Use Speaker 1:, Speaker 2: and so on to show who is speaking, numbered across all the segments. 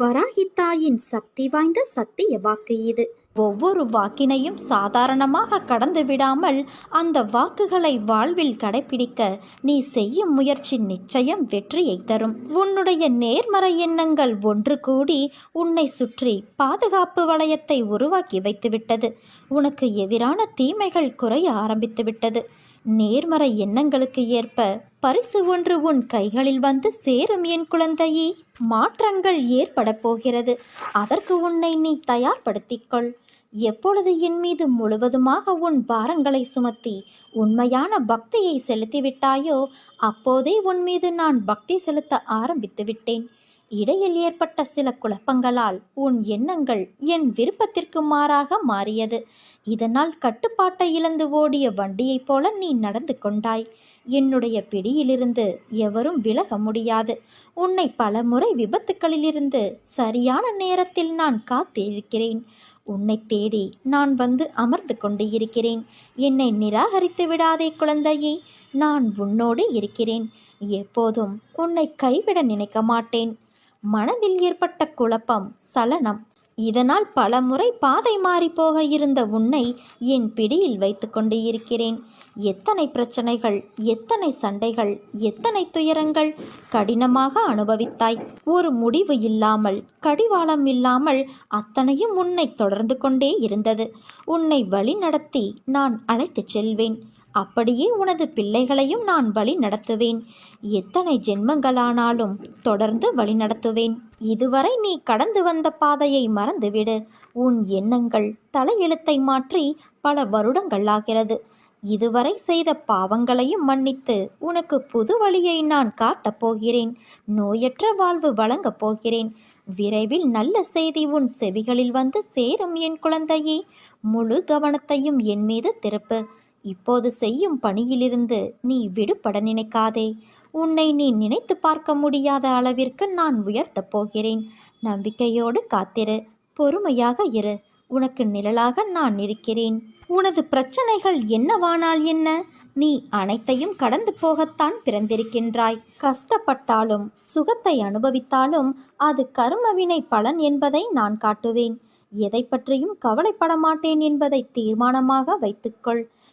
Speaker 1: வராகித்தாயின் சக்தி வாய்ந்த சத்திய வாக்கு இது. ஒவ்வொரு வாக்கினையும் சாதாரணமாக கடந்து விடாமல் அந்த வாக்குகளை வாழ்வில் கடைபிடிக்க நீ செய்யும் முயற்சி நிச்சயம் வெற்றியை தரும். உன்னுடைய நேர்மறை எண்ணங்கள் ஒன்று கூடி உன்னை சுற்றி பாதுகாப்பு வளையத்தை உருவாக்கி வைத்துவிட்டது. உனக்கு எதிரான தீமைகள் குறைய ஆரம்பித்துவிட்டது. நேர்மறை எண்ணங்களுக்கு ஏற்ப பரிசு ஒன்று உன் கைகளில் வந்து சேரும் என் குழந்தையே. மாற்றங்கள் ஏற்பட போகிறது. அதற்கு உன்னை நீ தயார்படுத்திக்கொள். எப்பொழுது என் மீது முழுவதுமாக உன் பாரங்களை சுமத்தி உண்மையான பக்தியை செலுத்திவிட்டாயோ அப்போதே உன் மீது நான் பக்தி செலுத்த ஆரம்பித்து விட்டேன் இடையில் ஏற்பட்ட சில குழப்பங்களால் உன் எண்ணங்கள் என் விருப்பத்திற்கு மாறாக மாறியது. இதனால் கட்டுப்பாட்டை இழந்து ஓடிய வண்டியைப் போல நீ நடந்து கொண்டாய். என்னுடைய பிடியிலிருந்து எவரும் விலக முடியாது. உன்னை பல முறை விபத்துக்களிலிருந்து சரியான நேரத்தில் நான் காத்திருக்கிறேன். உன்னை தேடி நான் வந்து அமர்ந்து கொண்டு இருக்கிறேன். என்னை நிராகரித்து விடாதே குழந்தையே நான் உன்னோடு இருக்கிறேன். எப்போதும் உன்னை கைவிட நினைக்க மாட்டேன். மனதில் ஏற்பட்ட குழப்பம் சலனம். இதனால் பலமுறை பாதை மாறிப்போக இருந்த உன்னை என் பிடியில் வைத்து கொண்டு இருக்கிறேன். எத்தனை பிரச்சனைகள் எத்தனை சண்டைகள் எத்தனை துயரங்கள் கடினமாக அனுபவித்தாய். ஒரு முடிவு இல்லாமல் கடிவாளம் இல்லாமல் அத்தனையும் உன்னை தொடர்ந்து கொண்டே இருந்தது. உன்னை வழி நடத்தி நான் அழைத்துச் செல்வேன். அப்படியே உனது பிள்ளைகளையும் நான் வழி நடத்துவேன். எத்தனை ஜென்மங்களானாலும் தொடர்ந்து வழி நடத்துவேன். இதுவரை நீ கடந்து வந்த பாதையை மறந்துவிடு. உன் எண்ணங்கள் தலையெழுத்தை மாற்றி பல வருடங்கள் ஆகிறது. இதுவரை செய்த பாவங்களையும் மன்னித்து உனக்கு புது வழியை நான் காட்டப் போகிறேன். நோயற்ற வாழ்வு வழங்கப் போகிறேன். விரைவில் நல்ல செய்தி உன் செவிகளில் வந்து சேரும் என் குழந்தையே. முழு கவனத்தையும் என் மீது திருப்பு. இப்போது செய்யும் பணியிலிருந்து நீ விடுபட நினைக்காதே. உன்னை நீ நினைத்து பார்க்க முடியாத அளவிற்கு நான் உயர்த்தப் போகிறேன். நம்பிக்கையோடு காத்திரு. பொறுமையாக இரு. உனக்கு நிழலாக நான் இருக்கிறேன். உனது பிரச்சனைகள் என்னவானால் என்ன? நீ அனைத்தையும் கடந்து போகத்தான் பிறந்திருக்கின்றாய். கஷ்டப்பட்டாலும் சுகத்தை அனுபவித்தாலும் அது கருமவினை பலன் என்பதை நான் காட்டுவேன். எதை பற்றியும் கவலைப்பட மாட்டேன் என்பதை தீர்மானமாக வைத்துக்கொள்.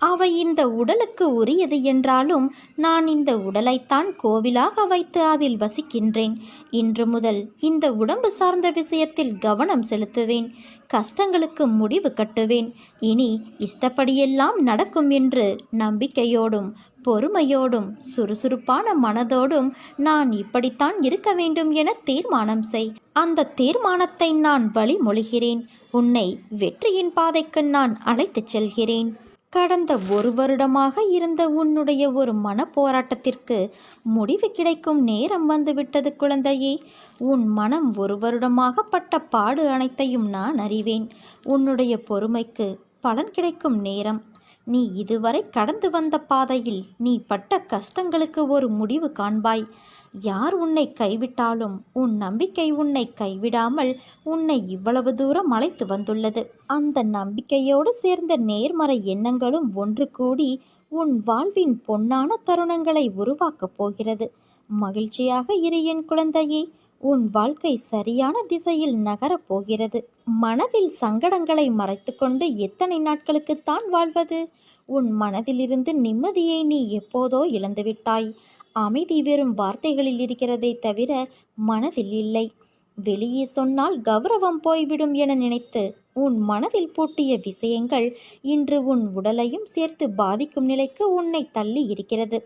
Speaker 1: அவை இந்த உடலுக்கு உரியது என்றாலும் நான் இந்த உடலைத்தான் கோவிலாக வைத்து அதில் வசிக்கின்றேன். இன்று முதல் இந்த உடம்பு சார்ந்த விஷயத்தில் கவனம் செலுத்துவேன். கஷ்டங்களுக்கு முடிவு கட்டுவேன். இனி இஷ்டப்படியெல்லாம் நடக்கும் என்று நம்பிக்கையோடும் பொறுமையோடும் சுறுசுறுப்பான மனதோடும் நான் இப்படித்தான் இருக்க வேண்டும் என தீர்மானம் செய். அந்த தீர்மானத்தை நான் வழிமொழிகிறேன். உன்னை வெற்றியின் பாதைக்கு நான் அழைத்துச் செல்கிறேன். கடந்த ஒரு வருடமாக இருந்த உன்னுடைய ஒரு மன போராட்டத்திற்கு முடிவு கிடைக்கும் நேரம் வந்துவிட்டது குழந்தையே. உன் மனம் ஒரு வருடமாக பட்ட பாடு அனைத்தையும் நான் அறிவேன். உன்னுடைய பொறுமைக்கு பலன் கிடைக்கும் நேரம். நீ இதுவரை கடந்து வந்த பாதையில் நீ பட்ட கஷ்டங்களுக்கு ஒரு முடிவு காண்பாய். யார் உன்னை கைவிட்டாலும் உன் நம்பிக்கை உன்னை கைவிடாமல் உன்னை இவ்வளவு தூரம் அழைத்து வந்துள்ளது. அந்த நம்பிக்கையோடு சேர்ந்த நேர்மறை எண்ணங்களும் ஒன்று கூடி உன் வாழ்வின் பொன்னான தருணங்களை உருவாக்கப் போகிறது. மகிழ்ச்சியாக இரு என் குழந்தையே. உன் வாழ்க்கை சரியான திசையில் நகரப் போகிறது. மனதில் சங்கடங்களை மறைத்துக்கொண்டு எத்தனை நாட்களுக்குத்தான் வாழ்வது? உன் மனதிலிருந்து நிம்மதியை நீ எப்போதோ இழந்துவிட்டாய். அமைதி வெறும் வார்த்தைகளில் இருக்கிறதே தவிர மனதில் இல்லை. வெளியே சொன்னால் கௌரவம் போய்விடும் என நினைத்து உன் மனதில் பூட்டிய விஷயங்கள் இன்று உன் உடலையும் சேர்த்து பாதிக்கும் நிலைக்கு உன்னை தள்ளி இருக்கிறது.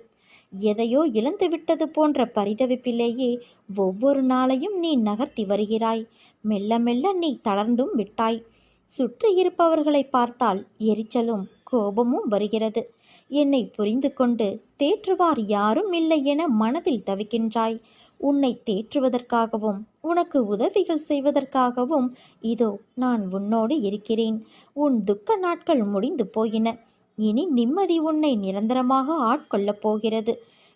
Speaker 1: எதையோ இழந்துவிட்டது போன்ற பரிதவிப்பிலேயே ஒவ்வொரு நாளையும் நீ நகர்த்தி வருகிறாய். மெல்ல மெல்ல நீ தளர்ந்தும் விட்டாய். சுற்றி இருப்பவர்களை பார்த்தால் எரிச்சலும் கோபமும் வருகிறது. என்னை புரிந்து கொண்டு தேற்றுவார் யாரும் இல்லை என மனதில் தவிக்கின்றாய். உன்னை தேற்றுவதற்காகவும் உனக்கு உதவிகள் செய்வதற்காகவும் இதோ நான் உன்னோடு இருக்கிறேன். உன் துக்க நாட்கள் முடிந்து போயின. இனி நிம்மதி உன்னை நிரந்தரமாக ஆட்கொள்ளப் போகிறது.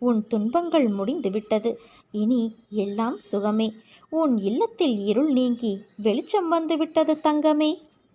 Speaker 1: உன் துன்பங்கள் முடிந்துவிட்டது. இனி எல்லாம் சுகமே. உன் இல்லத்தில் இருள் நீங்கி வெளிச்சம் வந்துவிட்டது தங்கமே.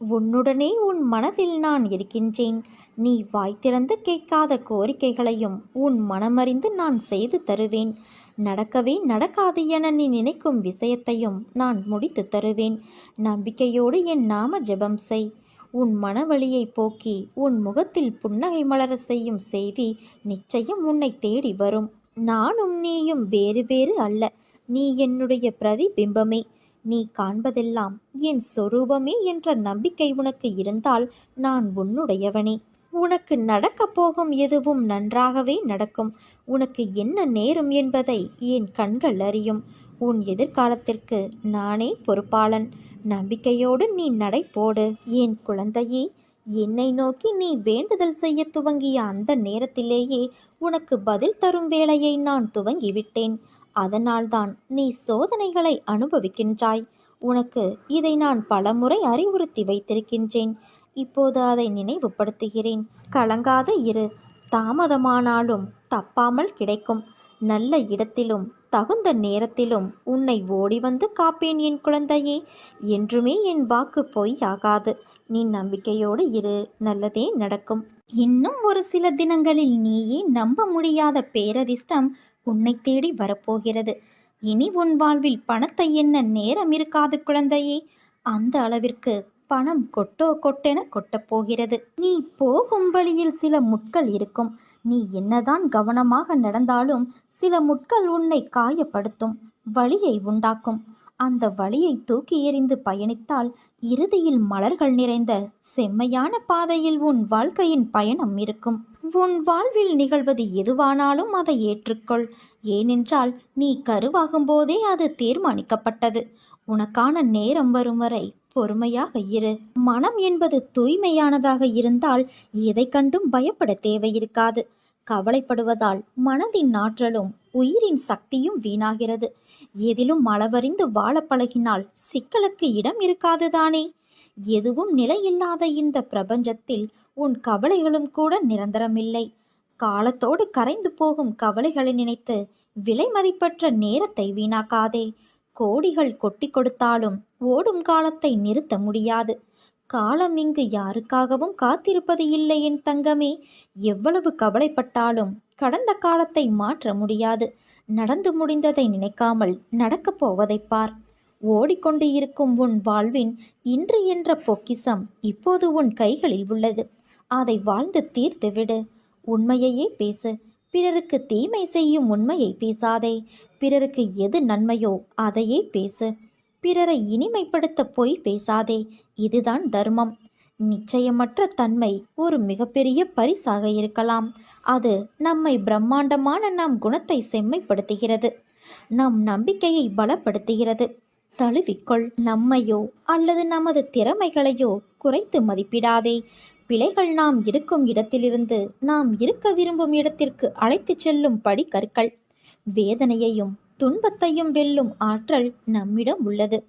Speaker 1: உன்னுடனே உன் மனதில் நான் இருக்கின்றேன். நீ வாய் திறந்து கேட்காத கோரிக்கைகளையும் உன் மனமறிந்து நான் செய்து தருவேன். நடக்கவே நடக்காது என நீ நினைக்கும் விஷயத்தையும் நான் முடித்து தருவேன். நம்பிக்கையோடு என் நாம ஜெபம் செய். உன் மனவழியை போக்கி உன் முகத்தில் புன்னகை மலர செய்யும் செய்தி நிச்சயம் உன்னை தேடி வரும். நானும் நீயும் வேறு வேறு அல்ல. நீ என்னுடைய பிரதிபிம்பமே. நீ காண்பதெல்லாம் என் சொரூபமே என்ற நம்பிக்கை உனக்கு இருந்தால் நான் உன்னுடையவனே. உனக்கு நடக்கப் போகும் எதுவும் நன்றாகவே நடக்கும். உனக்கு என்ன நேரும் என்பதை என் கண்கள் அறியும். உன் எதிர்காலத்திற்கு நானே பொறுப்பாளன். நம்பிக்கையோடு நீ நடை போடு. என் குழந்தையே என்னை நோக்கி நீ வேண்டுதல் செய்ய துவங்கிய அந்த நேரத்திலேயே உனக்கு பதில் தரும் வேலையை நான் துவங்கிவிட்டேன். அதனால்தான் நீ சோதனைகளை அனுபவிக்கின்றாய். உனக்கு இதை நான் பலமுறை அறிவுறுத்தி வைத்திருக்கின்றேன். இப்போது அதை நினைவுபடுத்துகிறேன். கலங்காத இரு. தாமதமானாலும் தப்பாமல் கிடைக்கும். நல்ல இடத்திலும் தகுந்த நேரத்திலும் உன்னை ஓடி வந்து காப்பேன் என் குழந்தையே. என்றுமே என் வாக்கு பொய்யாகாது. நீ நம்பிக்கையோடு இரு. நல்லதே நடக்கும். இன்னும் ஒரு சில தினங்களில் நீயே நம்ப முடியாத பேரதிர்ஷ்டம் உன்னை தேடி வரப்போகிறது. இனி உன் வாழ்வில் பணத்தை என்ன நேரம் இருக்காது குழந்தையே. அந்த அளவிற்கு பணம் கொட்டோ கொட்டென கொட்டப்போகிறது. நீ போகும் வழியில் சில முட்கள் இருக்கும். நீ என்னதான் கவனமாக நடந்தாலும் சில முட்கள் உன்னை காயப்படுத்தும் வழியை உண்டாக்கும். அந்த வழியை தூக்கி எறிந்து பயணித்தால் இறுதியில் மலர்கள் நிறைந்த செம்மையான பாதையில் உன் வாழ்க்கையின் பயணம் இருக்கும். உன் வாழ்வில் நிகழ்வது எதுவானாலும் அதை ஏற்றுக்கொள். ஏனென்றால் நீ கருவாகும் போதே அது தீர்மானிக்கப்பட்டது. உனக்கான நேரம் வரும் வரை பொறுமையாக இரு. மனம் என்பது தூய்மையானதாக இருந்தால் எதை கண்டும் பயப்பட தேவையிருக்காது. கவலைப்படுவதால் மனதின் ஆற்றலும் உயிரின் சக்தியும் வீணாகிறது. எதிலும் அளவறிந்து வாழ பழகினால் சிக்கலுக்கு இடம் இருக்காதுதானே எதுவும் நிலையில்லாத இந்த பிரபஞ்சத்தில் உன் கவலைகளும் கூட நிரந்தரமில்லை. காலத்தோடு கரைந்து போகும் கவலைகளை நினைத்து விலை மதிப்பற்ற நேரத்தை வீணாக்காதே. கோடிகள் கொட்டி கொடுத்தாலும் ஓடும் காலத்தை நிறுத்த முடியாது. காலம் இங்கு யாருக்காகவும் காத்திருப்பது இல்லை என் தங்கமே. எவ்வளவு கவலைப்பட்டாலும் கடந்த காலத்தை மாற்ற முடியாது. நடந்து முடிந்ததை நினைக்காமல் நடக்கப் போவதைப் பார். ஓடிக்கொண்டு இருக்கும் உன் வாழ்வின் இன்று என்ற பொக்கிசம் இப்போது உன் கைகளில் உள்ளது. அதை வாழ்ந்து தீர்த்து விடு உண்மையையே பேசு. பிறருக்கு தீமை செய்யும் உண்மையை பேசாதே. பிறருக்கு எது நன்மையோ அதையே பேசு. பிறரை இனிமைப்படுத்த போய் பேசாதே. இதுதான் தர்மம். நிச்சயமற்ற தன்மை ஒரு மிகப்பெரிய பரிசாக இருக்கலாம். அது நம்மை பிரம்மாண்டமான நம் குணத்தை செம்மைப்படுத்துகிறது. நம் நம்பிக்கையை பலப்படுத்துகிறது. தழுவிக்கொள். நம்மையோ அல்லது நமது திறமைகளையோ குறைத்து மதிப்பிடாதே. பிழைகள் நாம் இருக்கும் இடத்திலிருந்து நாம் இருக்க விரும்பும் இடத்திற்கு அழைத்துச் செல்லும் படிக்கற்கள். வேதனையையும் துன்பத்தையும் வெல்லும் ஆற்றல் நம்மிடம் உள்ளது.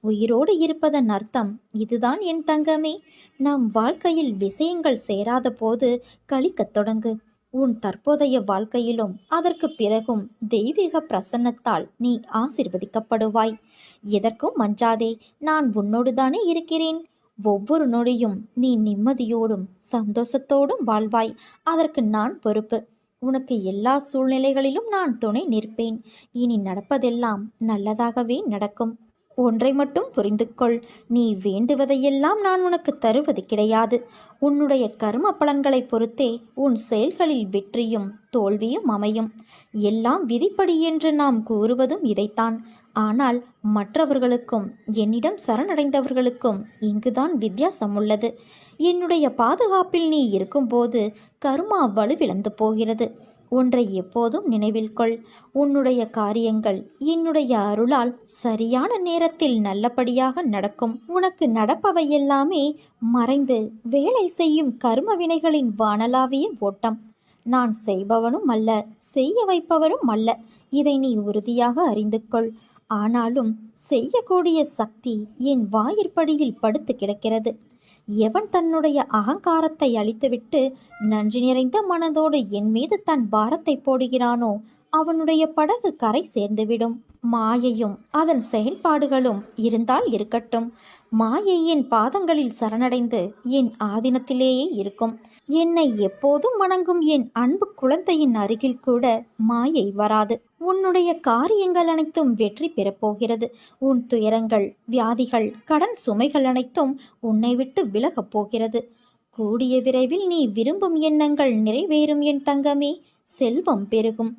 Speaker 1: உயிரோடு இருப்பதன் அர்த்தம் இதுதான் என் தங்கமே. நம் வாழ்க்கையில் விஷயங்கள் சேராத போது கழிக்கத் தொடங்கு. உன் தற்போதைய வாழ்க்கையிலும் அதற்கு பிறகும் தெய்வீக பிரசன்னத்தால் நீ ஆசிர்வதிக்கப்படுவாய். எதற்கும் மஞ்சாதே நான் உன்னோடுதானே இருக்கிறேன். ஒவ்வொரு நொடியும் நீ நிம்மதியோடும் சந்தோஷத்தோடும் வாழ்வாய். அதற்கு நான் பொறுப்பு. உனக்கு எல்லா சூழ்நிலைகளிலும் நான் துணை நிற்பேன். இனி நடப்பதெல்லாம் நல்லதாகவே நடக்கும். ஒன்றை மட்டும் புரிந்து கொள் நீ வேண்டுவதையெல்லாம் நான் உனக்கு தருவது கிடையாது. உன்னுடைய கர்ம பலன்களை பொறுத்தே உன் செயல்களில் வெற்றியும் தோல்வியும் அமையும். எல்லாம் விதிப்படி என்று நாம் கூறுவதும் இதைத்தான். ஆனால் மற்றவர்களுக்கும் என்னிடம் சரணடைந்தவர்களுக்கும் இங்குதான் வித்தியாசம் உள்ளது என்னுடைய பாதுகாப்பில் நீ இருக்கும்போது கருமா வலுவிழந்து போகிறது. ஒன்றை எப்போதும் நினைவில் கொள். உன்னுடைய காரியங்கள் என்னுடைய அருளால் சரியான நேரத்தில் நல்லபடியாக நடக்கும். உனக்கு நடப்பவை எல்லாமே மறைந்து வேலை செய்யும் கர்ம வினைகளின் வானலாவிய ஓட்டம். நான் செய்பவனும் அல்ல செய்ய வைப்பவரும் அல்ல. இதை நீ உறுதியாக அறிந்து கொள். ஆனாலும் செய்யக்கூடிய சக்தி என் வாயிற்படியில் படுத்து கிடக்கிறது. எவன் தன்னுடைய அகங்காரத்தை அழித்துவிட்டு நன்றி நிறைந்த மனதோடு என் மீது தன் பாரத்தை போடுகிறானோ அவனுடைய படகு கரை சேர்ந்துவிடும். மாயையும் அதன் செயல்பாடுகளும் இருந்தால் இருக்கட்டும். மாயை என் பாதங்களில் சரணடைந்து என் ஆதீனத்திலேயே இருக்கும். என்னை எப்போதும் வணங்கும் என் அன்பு குழந்தையின் அருகில் கூட மாயை வராது. உன்னுடைய காரியங்கள் அனைத்தும் வெற்றி பெறப்போகிறது உன் துயரங்கள் வியாதிகள் கடன் சுமைகள் அனைத்தும் உன்னை விட்டு விலகப் போகிறது. கூடிய விரைவில் நீ விரும்பும் எண்ணங்கள் நிறைவேறும் என் தங்கமே. செல்வம் பெருகும்.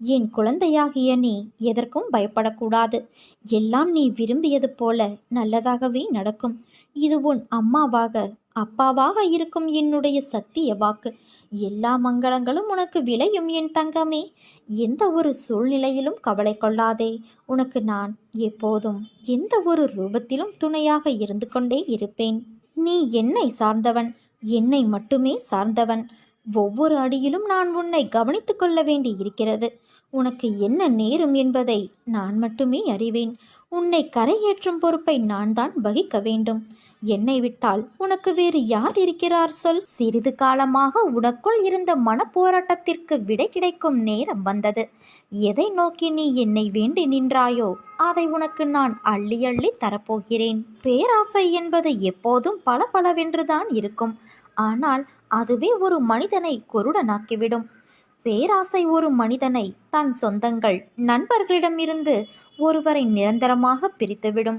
Speaker 1: என் குழந்தையாகிய நீ எதற்கும் பயப்படக்கூடாது. எல்லாம் நீ விரும்பியது போல நல்லதாகவே நடக்கும். இது உன் அம்மாவாக அப்பாவாக இருக்கும் என்னுடைய சத்திய வாக்கு. எல்லா மங்களங்களும் உனக்கு விளையும் என் தங்கமே. எந்த ஒரு சூழ்நிலையிலும் கவலை கொள்ளாதே. உனக்கு நான் எப்போதும் எந்த ஒரு ரூபத்திலும் துணையாக இருந்து கொண்டே இருப்பேன். நீ என்னை சார்ந்தவன் என்னை மட்டுமே சார்ந்தவன். ஒவ்வொரு அடியிலும் நான் உன்னை கவனித்துக் கொள்ள வேண்டி இருக்கிறது உனக்கு என்ன நேரும் என்பதை நான் மட்டுமே அறிவேன். உன்னை கரையேற்றும் பொறுப்பை நான் தான் வகிக்க வேண்டும். என்னை விட்டால் உனக்கு வேறு யார் இருக்கிறார் சொல். சிறிது காலமாக உனக்குள் இருந்த மனப்போராட்டத்திற்கு விடை கிடைக்கும் நேரம் வந்தது. எதை நோக்கி நீ என்னை வேண்டி நின்றாயோ அதை உனக்கு நான் அள்ளி அள்ளி தரப்போகிறேன். பேராசை என்பது எப்போதும் பல பலவென்றுதான் இருக்கும். ஆனால் அதுவே ஒரு மனிதனை குருடனாக்கிவிடும். பேராசை ஒரு மனிதனை தன் சொந்தங்கள் நண்பர்களிடமிருந்து ஒருவரை நிரந்தரமாக பிரித்துவிடும்.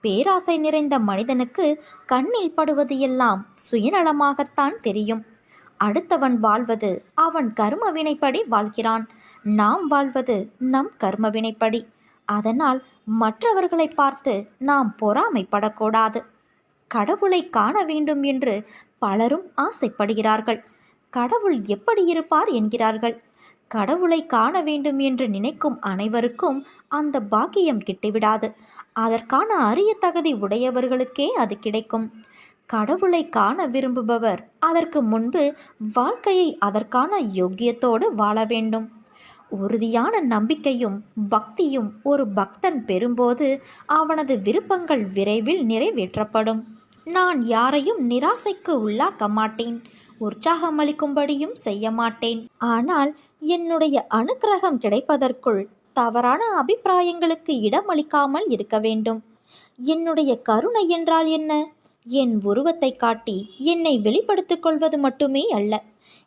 Speaker 1: பேராசை நிறைந்த மனிதனுக்கு கண்ணில் படுவது எல்லாம் சுயநலமாகத்தான் தெரியும். அடுத்தவன் வாழ்வது அவன் கர்ம வினைப்படி வாழ்கிறான். நாம் வாழ்வது நம் கர்ம வினைப்படி அதனால் மற்றவர்களை பார்த்து நாம் பொறாமைப்படக்கூடாது. கடவுளை காண வேண்டும் என்று பலரும் ஆசைப்படுகிறார்கள். கடவுள் எப்படி இருப்பார் என்கிறார்கள். கடவுளை காண வேண்டும் என்று நினைக்கும் அனைவருக்கும் அந்த பாக்கியம் கிட்டிவிடாது. அதற்கான அரிய தகுதி உடையவர்களுக்கே அது கிடைக்கும். கடவுளை காண விரும்புபவர் அதற்கு முன்பு வாழ்க்கையை அதற்கான யோக்கியத்தோடு வாழ வேண்டும். உறுதியான நம்பிக்கையும் பக்தியும் ஒரு பக்தன் பெறும்போது அவனது விருப்பங்கள் விரைவில் நிறைவேற்றப்படும். நான் யாரையும் நிராசைக்கு உள்ளாக்க மாட்டேன். உற்சாகமளிக்கும்படியும் செய்ய மாட்டேன் ஆனால் என்னுடைய அனுக்கிரகம் கிடைப்பதற்குள் தவறான அபிப்பிராயங்களுக்கு இடமளிக்காமல் இருக்க வேண்டும். என்னுடைய கருணை என்றால் என்ன? என் உருவத்தை காட்டி என்னை வெளிப்படுத்திக் கொள்வது மட்டுமே அல்ல.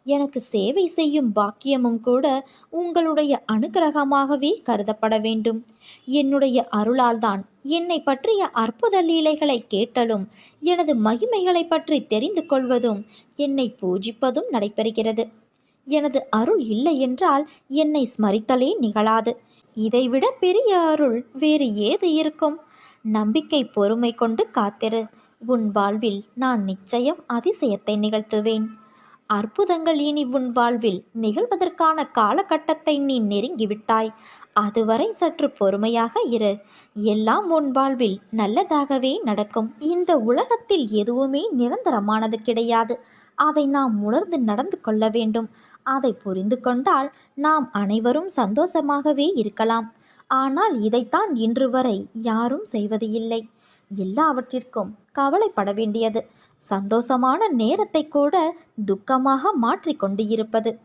Speaker 1: எனக்கு சேவை செய்யும் பாக்கியமும் கூட உங்களுடைய அனுகிரகமாகவே கருதப்பட வேண்டும். என்னுடைய அருளால்தான் என்னை பற்றிய அற்புத லீலைகளை கேட்டலும் எனது மகிமைகளை பற்றி தெரிந்து கொள்வதும் என்னை பூஜிப்பதும் நடைபெறுகிறது. எனது அருள் இல்லை என்றால் என்னை ஸ்மரித்தலே நிகழாது. இதைவிட பெரிய அருள் வேறு ஏது இருக்கும்? நம்பிக்கை பொறுமை கொண்டு காத்திரு. உன் வாழ்வில் நான் நிச்சயம் அதிசயத்தை நிகழ்த்துவேன். அற்புதங்கள் இனி உன் வாழ்வில் நிகழ்வதற்கான காலகட்டத்தை நீ நெருங்கிவிட்டாய். அதுவரை சற்று பொறுமையாக இரு. எல்லாம் உன் வாழ்வில் நல்லதாகவே நடக்கும். இந்த உலகத்தில் எதுவுமே நிரந்தரமானது கிடையாது. அதை நாம் உணர்ந்து நடந்து கொள்ள வேண்டும். அதை புரிந்து கொண்டால் நாம் அனைவரும் சந்தோஷமாகவே இருக்கலாம். ஆனால் இதைத்தான் இன்று வரை யாரும் செய்வது இல்லை எல்லாவற்றிற்கும் கவலைப்பட வேண்டியது. சந்தோஷமான நேரத்தை கூட துக்கமாக மாற்றிக்கொண்டு இருப்பது.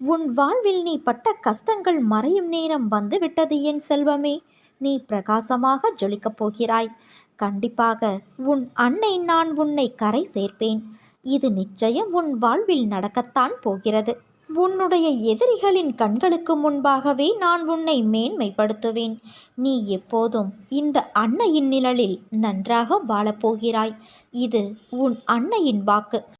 Speaker 1: உன் வாழ்வில் நீ பட்ட கஷ்டங்கள் மறையும் நேரம் வந்துவிட்டது என் செல்வமே. நீ பிரகாசமாக ஜொலிக்கப் போகிறாய். கண்டிப்பாக உன் அன்னை நான் உன்னை கரை சேர்ப்பேன். இது நிச்சயம் உன் வாழ்வில் நடக்கத்தான் போகிறது. உன்னுடைய எதிரிகளின் கண்களுக்கு முன்பாகவே நான் உன்னை மேன்மைப்படுத்துவேன். நீ எப்போதும் இந்த அன்னையின் நிழலில் நன்றாக வாழப்போகிறாய். இது உன் அன்னையின் வாக்கு.